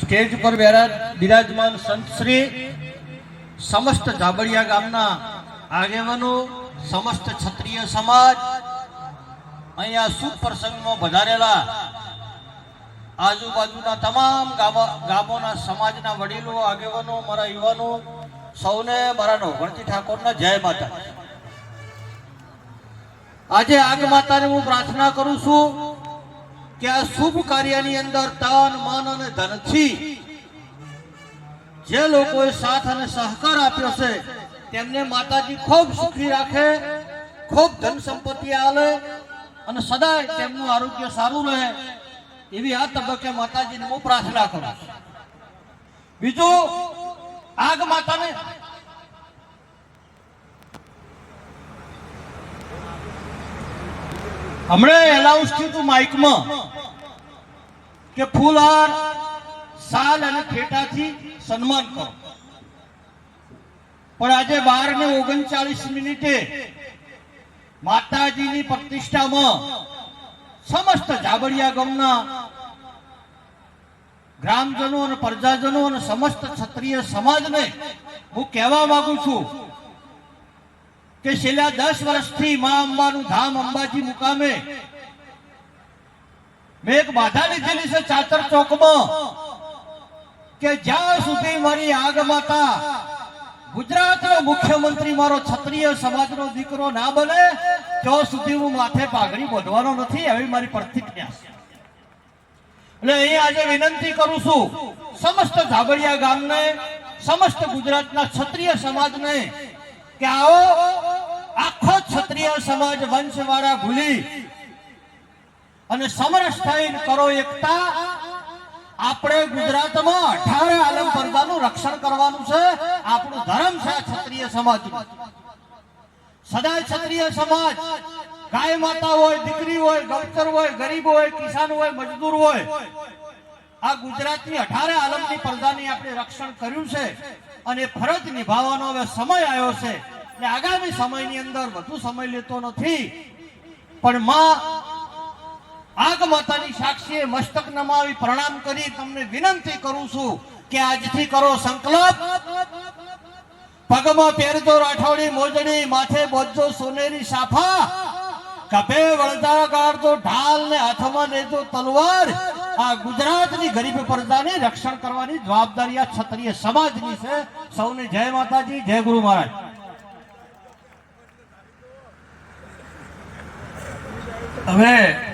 Stage પર બિરા- બિરાજમાન સંતશ્રી સમસ્ત જાબડિયા ગામના આગેવાનો, સમસ્ત ક્ષત્રિય સમાજ, અહીંયા શુભ પ્રસંગમાં વધારેલા આજુબાજુના તમામ ગામો- ગામોના સમાજના વડીલો, આગેવાનો, મારા યુવાનો, સૌને મારા નવગણતી ઠાકોરના જય માતા આજે આગ માતાને હું પ્રાર્થના કરું છું કે આ શુભ કાર્યની અંદર તન, મન અને ધનથી જે લોકોએ સાથ અને સહકાર આપ્યો છે, તેમને માતાજી ખૂબ સુખી રાખે, ખૂબ ધન સંપત્તિ આલે અને સદાય તેમનું આરોગ્ય સારું રહે એવી આ તબક્કે માતાજીને હું પ્રાર્થના કરું બીજું, આગ માતાને હમણાં એલાઉન્સ થયું હતું માઇકમાં કે ફૂલહાર સાલ અને ફેટાથી સન્માન કરો. પણ આજે બાર ને ઓગણચાલીસ મિનિટે માતાજીની પ્રતિષ્ઠામાં સમસ્ત જાબડિયા ગામના ગ્રામજનો અને પ્રજાજનો અને સમસ્ત ક્ષત્રિય સમાજને હું કહેવા માંગુ છું કે છેલ્લા દસ વર્ષથી મા અંબાનું ધામ અંબાજી મુકામે મેં એક બાધા લીધેલી છે ચાતર ચોકમાં કે જ્યાં સુધી મારી આગ માતા ગુજરાતનો મુખ્યમંત્રી મારો ક્ષત્રિય સમાજનો દીકરો ના બને, ત્યાં સુધી હું માથે પાઘડી બાંધવાનો નથી, એવી મારી પ્રતિજ્ઞા છે. એટલે અહીં આજે વિનંતી કરું છું, સમસ્ત ધાબળિયા ગામને, સમસ્ત ગુજરાતના ક્ષત્રિય સમાજને કે આવો આખો ક્ષત્રિય સમાજ વંશવાળા ભૂલી અને સમરસ થઈને કરો એકતા. આપણે ગુજરાતમાં અઠારે આલમ પરદાનું રક્ષણ કરવાનું છે. આપણું ધર્મ છે ક્ષત્રિય સમાજ સદાય ક્ષત્રિય સમાજ, ગાય માતા હોય, દીકરી હોય ગૌચર હોય, ગરીબ હોય, કિસાન હોય, મજદૂર હોય, આ ગુજરાતની અઢારે આલમની પરદાની આપણે રક્ષણ કર્યું છે અને ફરજ નિભાવવાનો હવે સમય આવ્યો છે. એટલે આગામી સમયની અંદર વધુ સમય લેતો નથી. પણ માં આગ માતાની સાક્ષીએ મસ્તક નમાવી પ્રણામ કરી તમને વિનંતી કરું છું કે આજથી કરો સંકલ્પ. પગમાં પહેરજો રાઠોડી મોજડી માથે બોજો સોનેરી સાફા. કપે વળતા ગાળજો ઢાલ ને હાથમાં લેજો તલવાર. આ ગુજરાતની ગરીબ પ્રજાને રક્ષણ કરવાની જવાબદારી આ ક્ષત્રિય સમાજની છે. સૌને જય માતાજી, જય ગુરુ મહારાજ. હવે